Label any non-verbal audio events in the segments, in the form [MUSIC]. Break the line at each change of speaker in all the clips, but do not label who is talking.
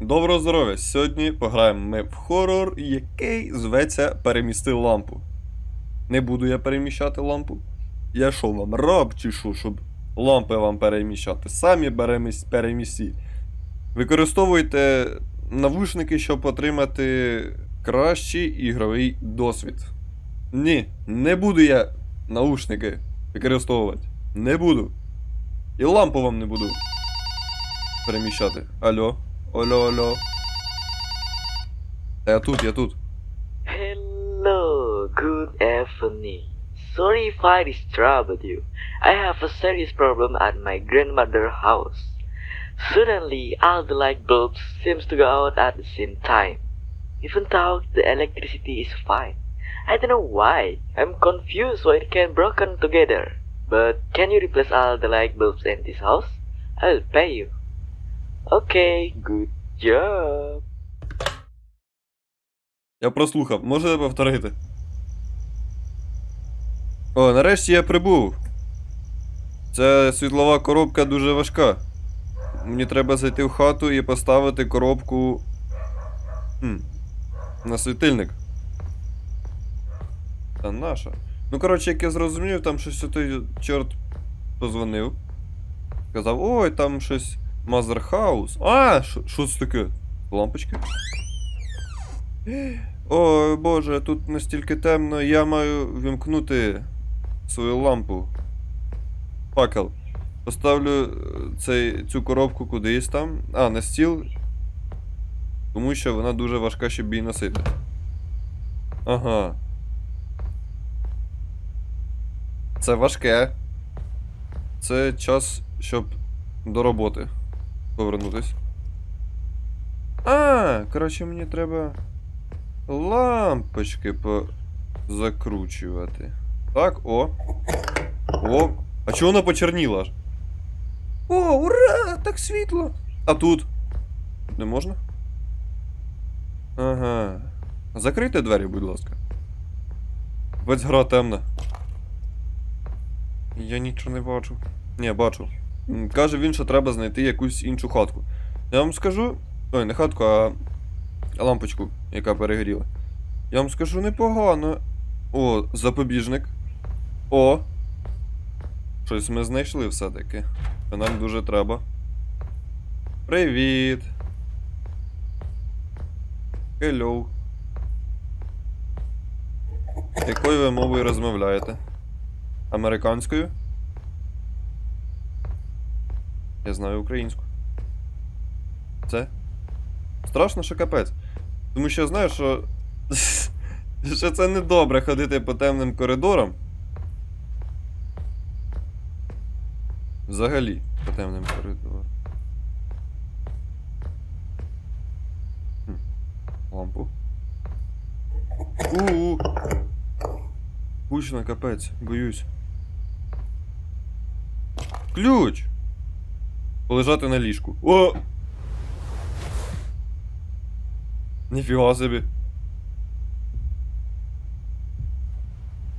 Доброго здоров'я! Сьогодні пограємо ми в хорор, який зветься Перемісти лампу. Не буду я переміщати лампу. Я що вам раб чи що, щоб лампи вам переміщати? Самі перемістіть. Використовуйте навушники, щоб отримати кращий ігровий досвід. Ні, не буду я наушники використовувати. Не буду. І лампу вам не буду переміщати. Алло. Алло, алло. Та я тут, я тут.
Hello, good evening. Sorry if I disturbed you. I have a serious problem at my grandmother's house. Suddenly, all the light bulbs seems to go out at the same time. Even though the electricity is fine. I don't know why. I'm confused why it can broken together. But can you replace all the light bulbs in this house? I'll pay you. Okay, good job.
Я прослухав, можете повторити? О, нарешті я прибув. Ця світлова коробка дуже важка. Мені треба зайти в хату і поставити коробку. Хм. На світильник. Та наша. Ну, коротше, як я зрозумів, там щось той чорт позвонив. Сказав, ой, там щось House. А, що- це таке? Лампочки? Ой, боже, тут настільки темно, я маю вімкнути свою лампу. Факел. Поставлю е, цей, цю коробку кудись там. А, на стіл. Тому що вона дуже важка, щоб її носити. Ага. Це важке. Це час, щоб до роботи повернутись. А, коротше, мені треба лампочки позакручувати. Так, о. О. А чого вона почерніла? О, ура! Так світло! А тут? Не можна? Ага. Закрийте двері, будь ласка. Весь гра темна. Я нічого не бачу. Ні, бачу. Каже він, що треба знайти якусь іншу хатку. Я вам скажу. Ой, не хатку, а лампочку, яка перегоріла. Я вам скажу непогано. О, запобіжник. О. Щось ми знайшли все-таки. Що нам дуже треба. Привіт. Hello. Якою ви мовою розмовляєте? Американською? Я знаю українську. Це? Страшно, що капець. Тому що я знаю, що. [LAUGHS] що це не добре ходити по темним коридорам. Взагалі, по темним коридорам. Хм. Лампу. У-у-у! Гучно, капець, боюсь. Ключ! Полежати на ліжку. О! Ніфіга собі.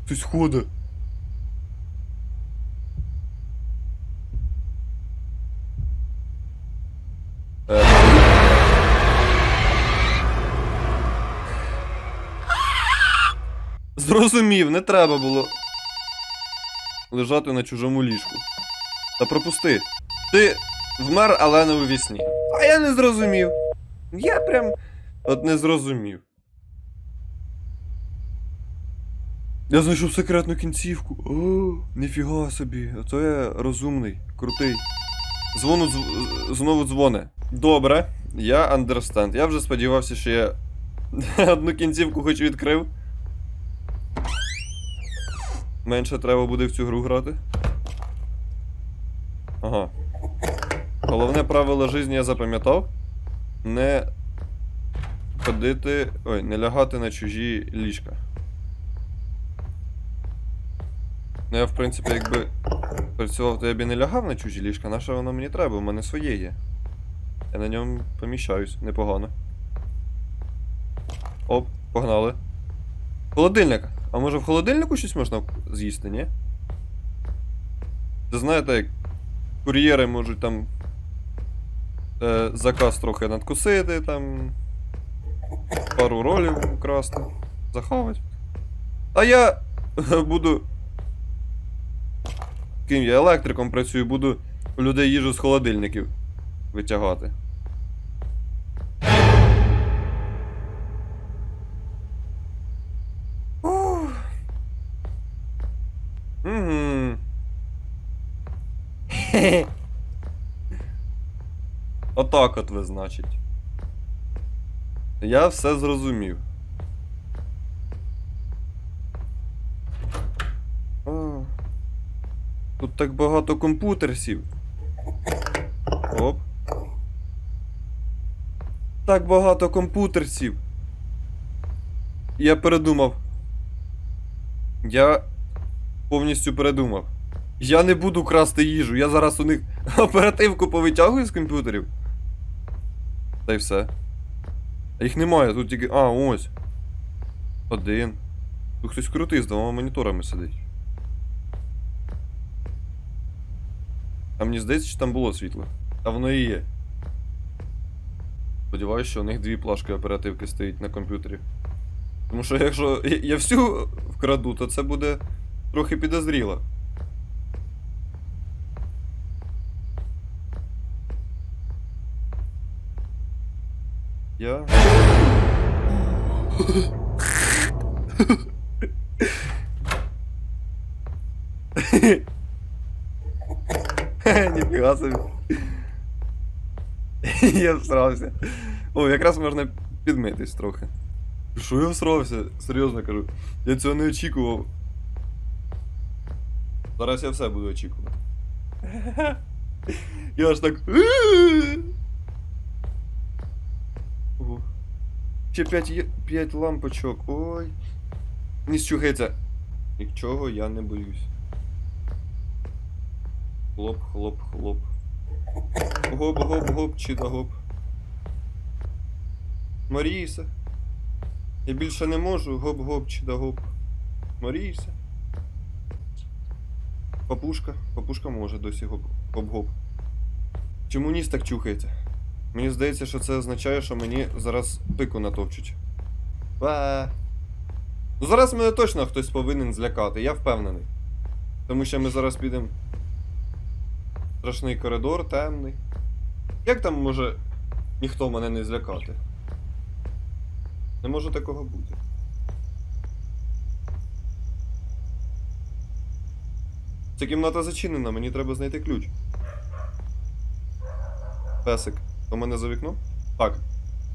Хтось ходить. Е. Зрозумів, не треба було лежати на чужому ліжку. Та пропусти. Ти вмер, але не у вісні. А я не зрозумів. Я прям от не зрозумів. Я знайшов секретну кінцівку. О, ніфіга собі. Ото я розумний, крутий. Дзвону дз- знову дзвоне. Добре, я understand. Я вже сподівався, що я [LAUGHS] одну кінцівку хоч відкрив. Менше треба буде в цю гру грати. Ага. Головне правило життя я запам'ятав. Не ходити. Ой, не лягати на чужі ліжка. Ну я, в принципі, якби працював, то я б і не лягав на чужі ліжка, на що воно мені треба, у мене своє є. Я на ньому поміщаюсь, непогано. Оп, погнали. Холодильник. А може в холодильнику щось можна з'їсти, ні? Це знаєте, як кур'єри можуть там е, заказ трохи надкусити, там. Пару ролів украсти, захавати. А я [LAUGHS] буду. Ким я електриком працюю, буду у людей їжу з холодильників витягати. Отак от ви, значить. Я все зрозумів. А, тут так багато комп'ютерсів. Оп. Так багато комп'ютерсів. Я передумав. Я повністю передумав. Я не буду красти їжу, я зараз у них [LAUGHS] оперативку повитягую з комп'ютерів. Та й все. А їх немає, тут тільки. А, ось. Один. Тут хтось крутий з двома моніторами сидить. А мені здається, що там було світло. А воно і є. Сподіваюсь, що у них дві плашки оперативки стоїть на комп'ютері. Тому що якщо я всю вкраду, то це буде трохи підозріло. Я. Ніфіга собі. Я всрався. О, якраз можна підмитись трохи. Що я всрався? Серйозно кажу. Я цього не очікував. Зараз я все буду очікувати. [LAUGHS] Я аж так. Ще 5, є... 5 лампочок. Ой. Не щухається. Нічого я не боюсь. Хлоп, хлоп, хлоп. Гоп, гоп, гоп, чи да гоп. Марійся. Я більше не можу. Гоп, гоп, чи да гоп. Марійся. Папушка. Папушка може досі гоп. Гоп-гоп. Чому ніс так чухається? Мені здається, що це означає, що мені зараз пику натовчуть. Ба. Ну зараз мене точно хтось повинен злякати, я впевнений. Тому що ми зараз підемо. Страшний коридор, темний. Як там може ніхто мене не злякати? Не може такого бути. Ця кімната зачинена, мені треба знайти ключ. Песик, у мене за вікном? Так.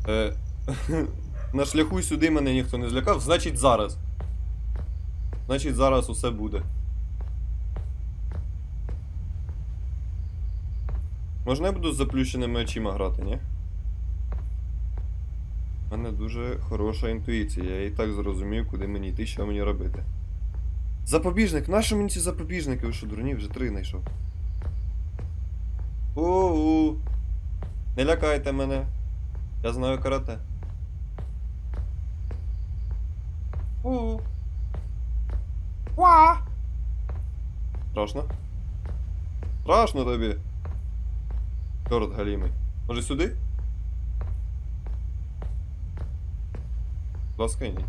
Е, [LAUGHS] на шляху сюди мене ніхто не злякав, значить зараз. Значить зараз усе буде. Можна я буду з заплющеними очима грати, ні? У мене дуже хороша інтуїція, я і так зрозумів, куди мені йти, що мені робити. Запобіжник, нащо мені ці запобіжники? Ви що, дурні, вже три знайшов. У-у. Не лякайте мене. Я знаю карате. У. Ва. Страшно? Страшно тобі. Чорт галімий. Може сюди? Будь ласка, ні.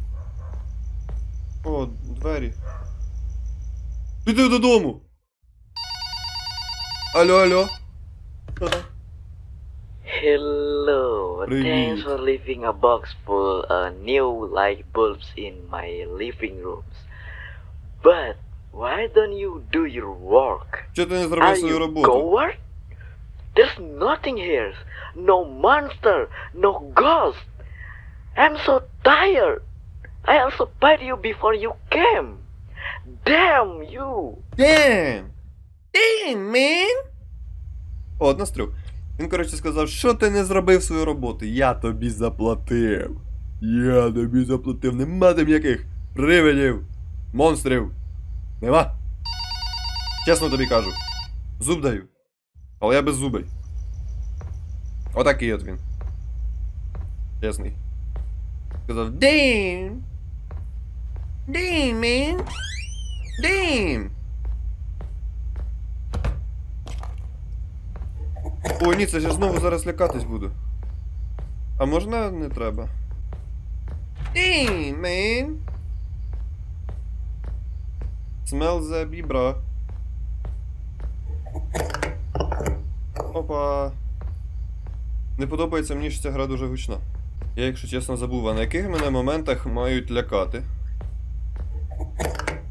О, двері. Піди додому! Алло, алло. Там?
Hello,
Привіт.
thanks for leaving a box full of new light bulbs in my living rooms. But why don't you do your work?
Чого ти не зробив
Are
свою
you
роботу?
coward? There's nothing here. No monster, no ghost. I'm so tired. I also paid you before you came. Damn you.
Damn! Damn, man! О, одна з трьох. Він, коротше, сказав, що ти не зробив свою роботу. Я тобі заплатив. Я тобі заплатив. Нема там ніяких привидів, монстрів. Нема. Чесно тобі кажу. Зуб даю. Але я без зубей. Отакий от він. Чесний. Сказав, damn! Damn, man! Damn! О, ні, це ж я знову зараз лякатись буду. А можна не треба? Ей, man! Smell the бібра. Опа. Не подобається мені, що ця гра дуже гучна. Я, якщо чесно, забув, а на яких мене моментах мають лякати.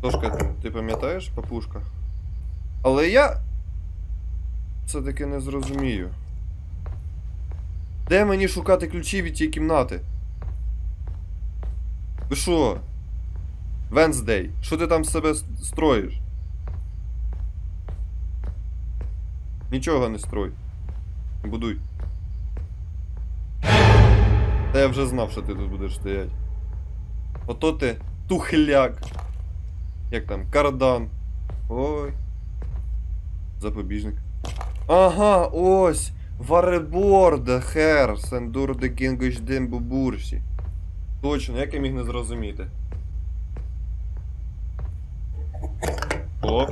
Тошка, ти пам'ятаєш, папушка? Але я. Все-таки не зрозумію. Де мені шукати ключі від тієї кімнати? Ви що? Венздей, що ти там себе строїш? Нічого не строй. Не будуй. Та я вже знав, що ти тут будеш стояти. Ото ти тухляк. Як там, кардан. Ой. Запобіжник. Ага, ось. Вареборда, хер, сендур де кінгош дембу бурсі. Точно, як я міг не зрозуміти. О.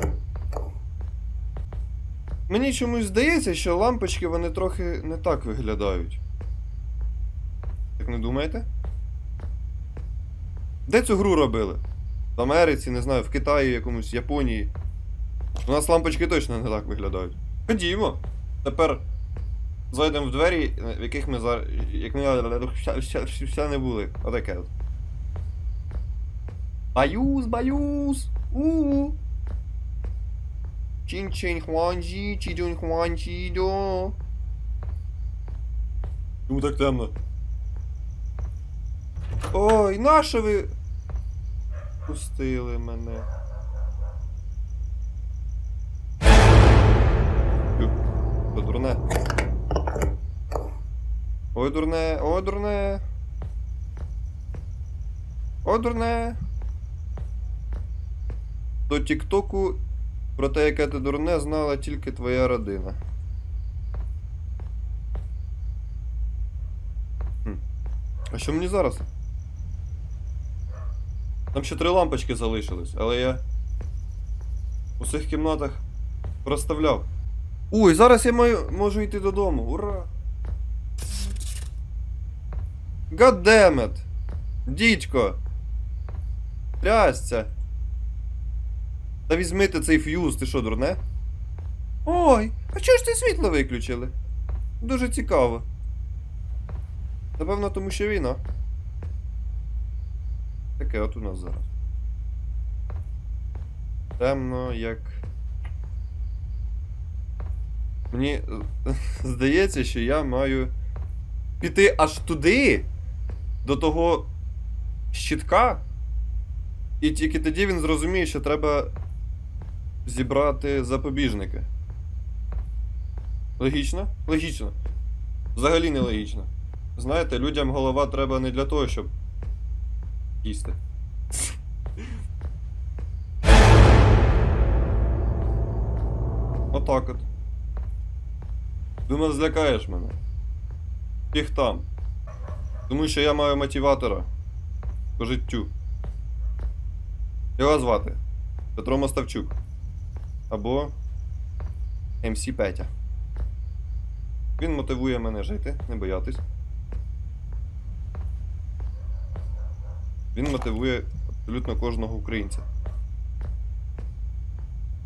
Мені чомусь здається, що лампочки вони трохи не так виглядають. Так не думаєте? Де цю гру робили? В Америці, не знаю, в Китаї, якомусь Японії. У нас лампочки точно не так виглядають. Ходімо. Тепер зайдемо в двері, в яких ми зараз. Як ми не були. Отаке от. Баюз, баюз! у чин чин хуанджі, чідюнь хуанджі до. Чому так темно? Ой, нащо ви пустили мене? То дурне. Ой, дурне, ой, дурне. Ой, дурне. До Тіктоку про те, яке ти дурне, знала тільки твоя родина. А що мені зараз? Там ще три лампочки залишились, але я у цих кімнатах проставляв. Ой, зараз я маю, можу йти додому. Ура! Goddammit! Дідько! Трясця! Та візьмите цей ф'юз, ти що, дурне? Ой, а чого ж ти світло виключили? Дуже цікаво. Напевно, тому що війна. Таке от у нас зараз. Темно, як. Мені е, [LAUGHS] здається, що я маю піти аж туди, до того щитка. І тільки тоді він зрозуміє, що треба зібрати запобіжники. Логічно? Логічно. Взагалі не логічно. Знаєте, людям голова треба не для того, щоб їсти. [LAUGHS] Отак от. Думав, злякаєш мене. Їх там. Тому що я маю мотиватора по життю. Його звати Петро Моставчук. Або МС Петя. Він мотивує мене жити, не боятись. Він мотивує абсолютно кожного українця.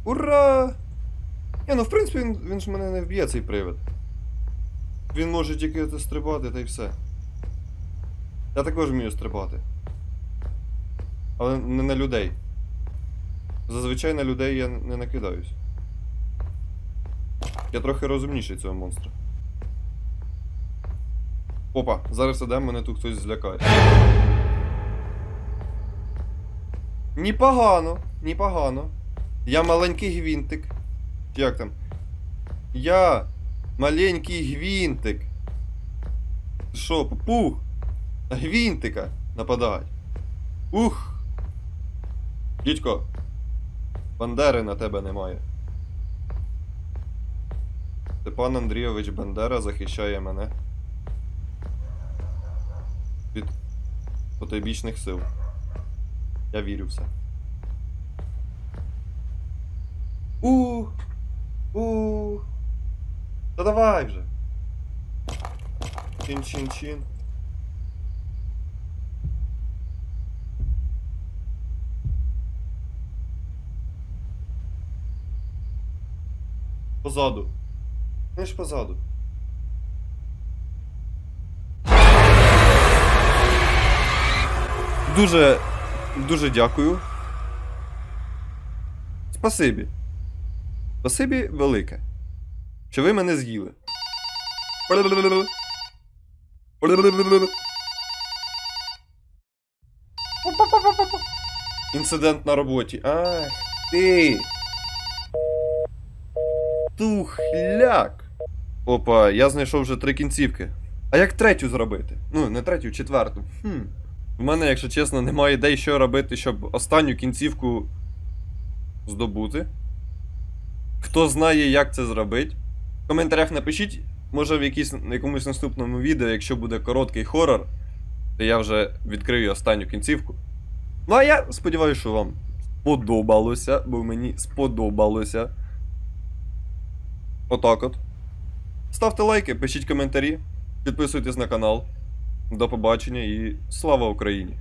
Ура! Ні, ну в принципі він, він ж мене не вб'є цей привид. Він може тільки стрибати та й все. Я також вмію стрибати. Але не на людей. Зазвичай на людей я не накидаюсь. Я трохи розумніший цього монстра. Опа, зараз ідемо, мене тут хтось злякає. Непогано, непогано. Я маленький гвинтик. Як там? Я маленький гвинтик. Що, пух? На гвинтика нападають. Ух! Дідько, Бандери на тебе немає. Степан Андрійович Бандера захищає мене від потойбічних сил. Я вірю в це. У. У. Та давай вже. Чин-чин-чин. Позаду. Ну ж позаду. Дуже, дуже дякую. Спасибі. Спасибі велике. Що ви мене з'їли. Інцидент на роботі. Ах, ти. Тухляк. Опа, я знайшов вже три кінцівки. А як третю зробити? Ну, не третю, четверту. Хм. В мене, якщо чесно, немає ідей, що робити, щоб останню кінцівку здобути. Хто знає, як це зробити, в коментарях напишіть, може в якійсь, якомусь наступному відео, якщо буде короткий хорор, то я вже відкрию останню кінцівку. Ну а я сподіваюся, що вам сподобалося, бо мені сподобалося. Отак от. Ставте лайки, пишіть коментарі, підписуйтесь на канал. До побачення і слава Україні!